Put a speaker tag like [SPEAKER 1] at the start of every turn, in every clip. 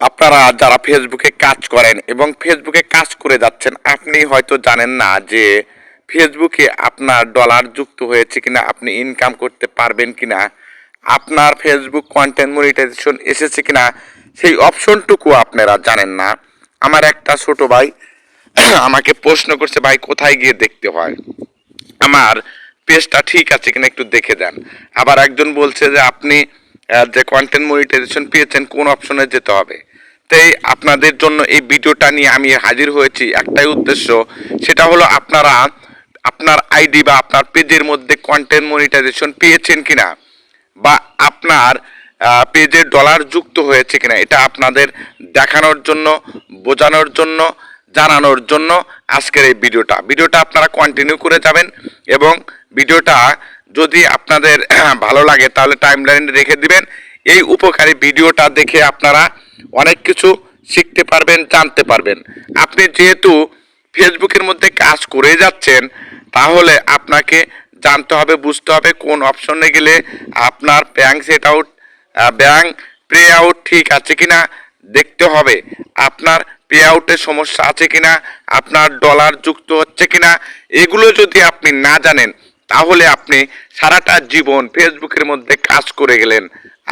[SPEAKER 1] আপনারা যারা ফেসবুকে কাজ করেন এবং ফেসবুকে কাজ করে যাচ্ছেন, আপনি হয়তো জানেন না যে ফেসবুকে আপনার ডলার যুক্ত হয়েছে কিনা, আপনি ইনকাম করতে পারবেন কিনা, আপনার ফেসবুক কন্টেন্ট মনিটাইজেশন এসেছে কিনা, সেই অপশনটুকু আপনারা জানেন না। আমার একটা ছোট ভাই আমাকে প্রশ্ন করছে, ভাই, কোথায় গিয়ে দেখতে হয়? আমার পেজটা ঠিক আছে কিনা একটু দেখে দেন। আবার একজন বলছে যে, আপনি যে কন্টেন্ট মনিটাইজেশন পেয়েছেন, কোন অপশনে যেতে হবে? তাই আপনাদের জন্য এই ভিডিওটা নিয়ে আমি হাজির হয়েছি। একটাই উদ্দেশ্য, সেটা হলো আপনারা আপনার আইডি বা আপনার পেজের মধ্যে কন্টেন্ট মনিটাইজেশন পেয়েছেন কিনা বা আপনার পেজে ডলার যুক্ত হয়েছে কিনা, এটা আপনাদের দেখানোর জন্য, বোঝানোর জন্য, জানানোর জন্য আজকের এই ভিডিওটা। ভিডিওটা আপনারা কন্টিনিউ করে যাবেন এবং ভিডিওটা যদি আপনাদের ভালো লাগে তাহলে টাইম লাইনে রেখে দিবেন। এই উপকারী ভিডিওটা দেখে আপনারা অনেক কিছু শিখতে পারবেন, জানতে পারবেন। আপনি যেহেতু ফেসবুকের মধ্যে কাজ করে যাচ্ছেন, তাহলে আপনাকে জানতে হবে, বুঝতে হবে কোন অপশনে গেলে আপনার bank set out bank pay out ঠিক আছে কিনা দেখতে হবে। আপনার পে আউটের সমস্যা আছে কিনা, আপনার ডলার যুক্ত হচ্ছে কিনা, এগুলো যদি আপনি না জানেন, তাহলে আপনি সারাটা জীবন ফেসবুকের মধ্যে কাজ করে গেলেন।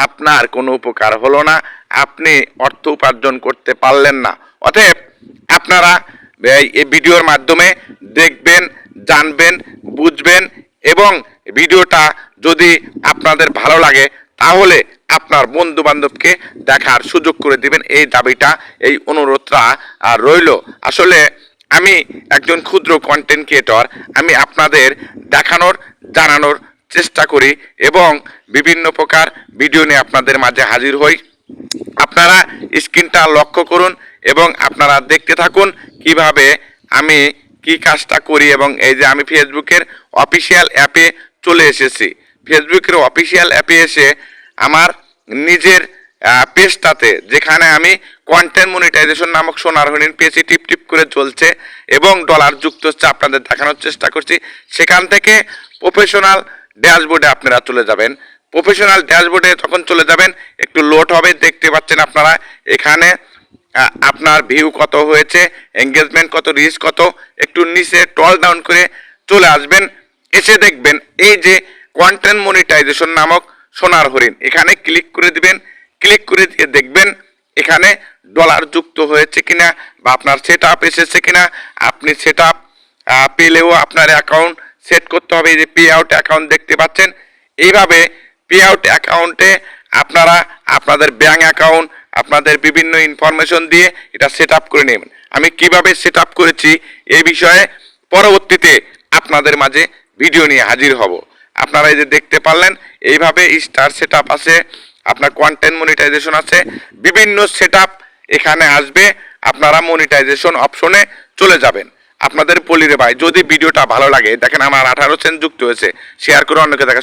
[SPEAKER 1] আপনার কোনো উপকার হলো না। আপনি অর্থ উপার্জন করতে পারলেন না। অতএব আপনারা এই ভিডিওর মাধ্যমে দেখবেন, জানবেন, বুঝবেন এবং ভিডিওটা যদি আপনাদের ভালো লাগে, তাহলে আপনার বন্ধু বান্ধবকে দেখার সুযোগ করে দিবেন। এই দাবিটা, এই অনুরোধটা আর রইল। আসলে আমি একজন ক্ষুদ্র কন্টেন্ট ক্রিয়েটর আমি আপনাদের দেখানোর, জানানোর চেষ্টা করি এবং বিভিন্ন প্রকার ভিডিও নিয়ে আপনাদের মাঝে হাজির হই। আপনারা স্ক্রিনটা লক্ষ্য করুন এবং আপনারা দেখতে থাকুন কীভাবে আমি কি কাজটা করি এবং এই যে আমি ফেসবুকের অফিসিয়াল অ্যাপে চলে এসেছি। ফেসবুকের অফিসিয়াল অ্যাপে এসে আমার নিজের পেজটাতে যেখানে আমি কন্টেন্ট মনিটাইজেশন নামক সোনার হরিণ পেয়েছি, টিপ টিপ করে চলছে এবং ডলার যুক্ত হচ্ছে আপনাদের দেখানোর চেষ্টা করছি। সেখান থেকে প্রফেশনাল ড্যাশবোর্ডে আপনারা চলে যাবেন। প্রফেশনাল ড্যাশবোর্ডে যখন চলে যাবেন, একটু লোড হবে, দেখতে পাচ্ছেন আপনারা, এখানে আপনার ভিউ কত হয়েছে এঙ্গেজমেন্ট কত রিচ কত, একটু নিচে টল ডাউন করে চলে আসবেন, এসে দেখবেন, এই যে কন্টেন্ট মনিটাইজেশন নামক সোনার হরিণ, এখানে ক্লিক করে দিবেন ক্লিক করে দিয়ে দেখবেন, এখানে ডলার যুক্ত হয়েছে কিনা, বা আপনার সেট আপ এসেছে কিনা, আপনি সেট আপ পেলেও আপনার অ্যাকাউন্ট সেট করতে হবে, এই যে পে আউট অ্যাকাউন্ট দেখতে পাচ্ছেন, এইভাবে পে আউট অ্যাকাউন্টে আপনারা আপনাদের ব্যাঙ্ক অ্যাকাউন্ট আপনাদের বিভিন্ন ইনফরমেশন দিয়ে এটা সেট আপ করে নেবেন। আমি কীভাবে সেট আপ করেছি এই বিষয়ে পরবর্তীতে আপনাদের মাঝে ভিডিও নিয়ে হাজির হব। আপনারা এই যে দেখতে পারলেন, এইভাবে স্টার সেট আপ আছে, আপনার কন্টেন্ট মনিটাইজেশন আছে, বিভিন্ন সেট এখানে আসবে, আপনারা মনিটাইজেশন অপশনে চলে যাবেন। আপনাদের বলি রে ভাই, যদি ভিডিওটা ভালো লাগে, দেখেন আমার আঠারো সেন্ট যুক্ত হয়েছে শেয়ার করে অন্যকে দেখা